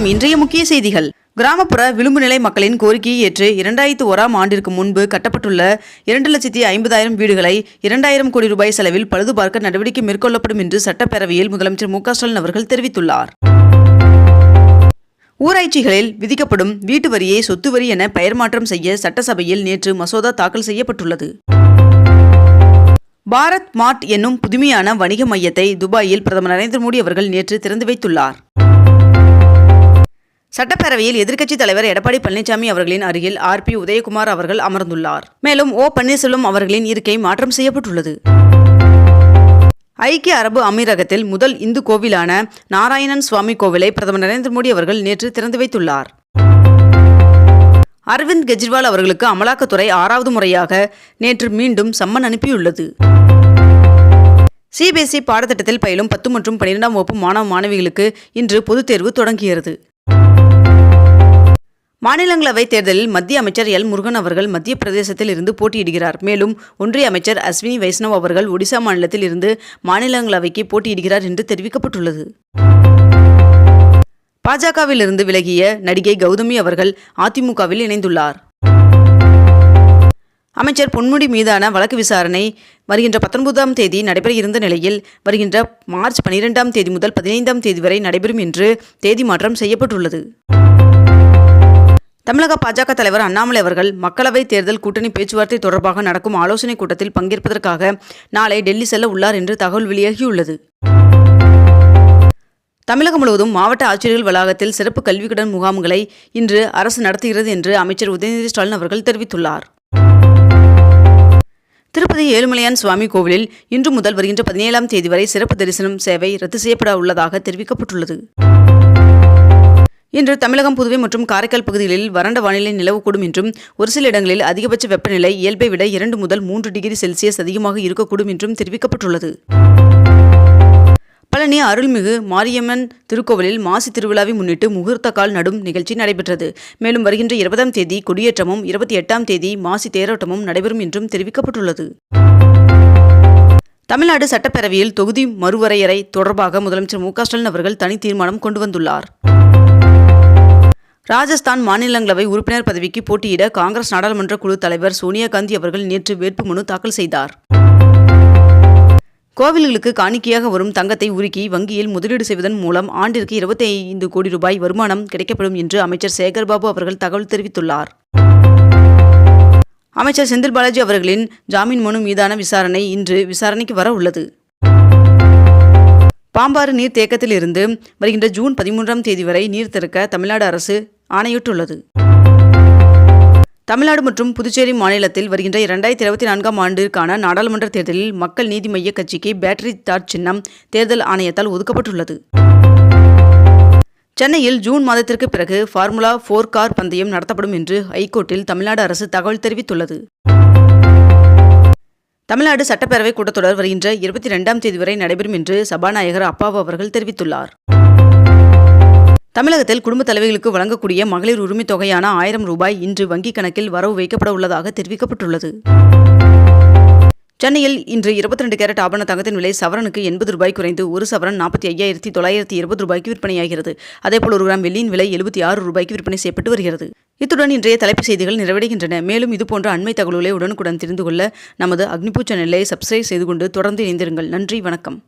வணக்கம். இன்றைய முக்கிய செய்திகள். கிராமப்புற விளிம்பு நிலை மக்களின் கோரிக்கையை ஏற்று இரண்டாயிரத்து ஓராம் ஆண்டிற்கு முன்பு கட்டப்பட்டுள்ள இரண்டு லட்சத்தி ஐம்பதாயிரம் வீடுகளை இரண்டாயிரம் கோடி ரூபாய் செலவில் பழுதுபார்க்க நடவடிக்கை மேற்கொள்ளப்படும் என்று சட்டப்பேரவையில் முதலமைச்சர் மு ஸ்டாலின் அவர்கள் தெரிவித்துள்ளார். ஊராட்சிகளில் விதிக்கப்படும் வீட்டு வரியை சொத்து வரி என பெயர் மாற்றம் செய்ய சட்டசபையில் நேற்று மசோதா தாக்கல் செய்யப்பட்டுள்ளது. பாரத் மார்ட் என்னும் புதுமையான வணிக மையத்தை துபாயில் பிரதமர் நரேந்திர மோடி அவர்கள் நேற்று திறந்து வைத்துள்ளார். சட்டப்பேரவையில் எதிர்க்கட்சித் தலைவர் எடப்பாடி பழனிசாமி அவர்களின் அருகில் ஆர் பி உதயகுமார் அவர்கள் அமர்ந்துள்ளார். மேலும் ஓ பன்னீர்செல்வம் அவர்களின் இருக்கை மாற்றம் செய்யப்பட்டுள்ளது. ஐக்கிய அரபு அமீரகத்தில் முதல் இந்து கோவிலான நாராயணன் சுவாமி கோவிலை பிரதமர் நரேந்திர மோடி அவர்கள் நேற்று திறந்து வைத்துள்ளார். அரவிந்த் கெஜ்ரிவால் அவர்களுக்கு அமலாக்கத்துறை ஆறாவது முறையாக நேற்று மீண்டும் சம்மன் அனுப்பியுள்ளது. சிபிஎஸ்இ பாடத்திட்டத்தில் பயிலும் பத்து மற்றும் பன்னிரெண்டாம் வகுப்பு மாணவ மாணவிகளுக்கு இன்று பொதுத் தேர்வு தொடங்கியது மாநிலங்களவை தேர்தலில் மத்திய அமைச்சர் எல். முருகன் அவர்கள் மத்திய பிரதேசத்தில் இருந்து போட்டியிடுகிறார். மேலும் ஒன்றிய அமைச்சர் அஸ்வினி வைஷ்ணவ் அவர்கள் ஒடிசா மாநிலத்தில் இருந்து மாநிலங்களவைக்கு போட்டியிடுகிறார் என்று தெரிவிக்கப்பட்டுள்ளது. பாஜகவிலிருந்து விலகிய நடிகை கௌதமி அவர்கள் அதிமுகவில் இணைந்துள்ளார். அமைச்சர் பொன்முடி மீதான வழக்கு விசாரணை வருகின்ற பத்தொன்பதாம் தேதி நடைபெற இருந்த நிலையில் வருகின்ற மார்ச் பனிரெண்டாம் தேதி முதல் பதினைந்தாம் தேதி வரை நடைபெறும் என்று தேதி மாற்றம் செய்யப்பட்டுள்ளது. தமிழக பாஜக தலைவர் அண்ணாமலை அவர்கள் மக்களவைத் தேர்தல் கூட்டணி பேச்சுவார்த்தை தொடர்பாக நடக்கும் ஆலோசனைக் கூட்டத்தில் பங்கேற்பதற்காக நாளை டெல்லி செல்ல உள்ளார் என்று தகவல் வெளியாகியுள்ளது. தமிழகம் முழுவதும் மாவட்ட ஆட்சியர்கள் வளாகத்தில் சிறப்பு கல்விக்கடன் முகாம்களை இன்று அரசு நடத்துகிறது என்று அமைச்சர் உதயநிதி ஸ்டாலின் அவர்கள் தெரிவித்துள்ளார். திருப்பதி ஏழுமலையான் சுவாமி கோவிலில் இன்று முதல் வருகின்ற பதினேழாம் தேதி வரை சிறப்பு தரிசனம் சேவை ரத்து செய்யப்பட உள்ளதாக தெரிவிக்கப்பட்டுள்ளது. இன்று தமிழகம் புதுவை மற்றும் காரைக்கால் பகுதிகளில் வறண்ட வானிலை நிலவக்கூடும் என்றும் ஒரு சில இடங்களில் அதிகபட்ச வெப்பநிலை இயல்பை விட இரண்டு முதல் மூன்று டிகிரி செல்சியஸ் அதிகமாக இருக்கக்கூடும் என்றும் தெரிவிக்கப்பட்டுள்ளது. பழனி அருள்மிகு மாரியம்மன் திருக்கோவிலில் மாசி திருவிழாவை முன்னிட்டு முகூர்த்த கால் நடும் நிகழ்ச்சி நடைபெற்றது. மேலும் வருகின்ற இருபதாம் தேதி கொடியேற்றமும் இருபத்தி எட்டாம் தேதி மாசி தேரோட்டமும் நடைபெறும் என்றும் தெரிவிக்கப்பட்டுள்ளது. தமிழ்நாடு சட்டப்பேரவையில் தொகுதி மறுவரையறை தொடர்பாக முதலமைச்சர் மு க ஸ்டாலின் அவர்கள் தனி தீர்மானம் கொண்டு வந்துள்ளார். ராஜஸ்தான் மாநிலங்களவை உறுப்பினர் பதவிக்கு போட்டியிட காங்கிரஸ் நாடாளுமன்ற குழு தலைவர் சோனியா காந்தி அவர்கள் நேற்று வேட்புமனு தாக்கல் செய்தார். கோவில்களுக்கு காணிக்கையாக வரும் தங்கத்தை உருக்கி வங்கியில் முதலீடு செய்வதன் மூலம் ஆண்டிற்கு இருபத்தி ஐந்து கோடி ரூபாய் வருமானம் கிடைக்கப்படும் என்று அமைச்சர் சேகர்பாபு அவர்கள் தகவல் தெரிவித்துள்ளார். அமைச்சர் செந்தில் பாலாஜி அவர்களின் ஜாமீன் மனு மீதான விசாரணை இன்று விசாரணைக்கு வர உள்ளது. பாம்பாறு நீர் தேக்கத்தில் இருந்து வருகின்ற ஜூன் பதிமூன்றாம் தேதி வரை நீர் திறக்க தமிழ்நாடு அரசு ஆணையிட்டுள்ளது. தமிழ்நாடு மற்றும் புதுச்சேரி மாநிலத்தில் வருகின்ற இரண்டாயிரத்தி இருபத்தி நான்காம் ஆண்டிற்கான நாடாளுமன்ற தேர்தலில் மக்கள் நீதி மைய கட்சிக்கு பேட்டரி தாட் சின்னம் தேர்தல் ஆணையத்தால் ஒதுக்கப்பட்டுள்ளது. சென்னையில் ஜூன் மாதத்திற்கு பிறகு ஃபார்முலா ஃபோர் கார் பந்தயம் நடத்தப்படும் என்று ஹைகோர்ட்டில் தமிழ்நாடு அரசு தகவல் தெரிவித்துள்ளது. தமிழ்நாடு சட்டப்பேரவை கூட்டத்தொடர் வருகின்ற இருபத்தி ரெண்டாம் தேதி வரை நடைபெறும் என்று சபாநாயகர் அப்பாவு அவர்கள் தெரிவித்துள்ளார். தமிழகத்தில் குடும்ப தலைவிகளுக்கு வழங்கக்கூடிய மகளிர் உரிமைத் தொகையான ஆயிரம் ரூபாய் இன்று வங்கிக் கணக்கில் வரவு வைக்கப்பட உள்ளதாக தெரிவிக்கப்பட்டுள்ளது. சென்னையில் இன்று இருபத்தி ரெண்டு கேரட் ஆபண தங்கத்தின் விலை சவரனுக்கு எண்பது ரூபாய் குறைந்து ஒரு சவரன் நாற்பத்தி ஐயாயிரத்தி தொள்ளாயிரத்தி இருபது ரூபாய்க்கு விற்பனையாகிறது. அதேபோல் ஒரு கிராம் வெள்ளியின் விலை எழுபத்தி ஆறு ரூபாய்க்கு விற்பனை செய்யப்பட்டு வருகிறது. இத்துடன் இன்றைய தலைப்புச் செய்திகள் நிறைவடைகின்றன. மேலும் இதுபோன்ற அண்மை தகவல்களை உடனுக்குடன் தெரிந்து கொள்ள நமது அக்னிபூ சேனலை சப்ஸ்கிரைப் செய்து கொண்டு தொடர்ந்து இணைந்திருங்கள். நன்றி வணக்கம்.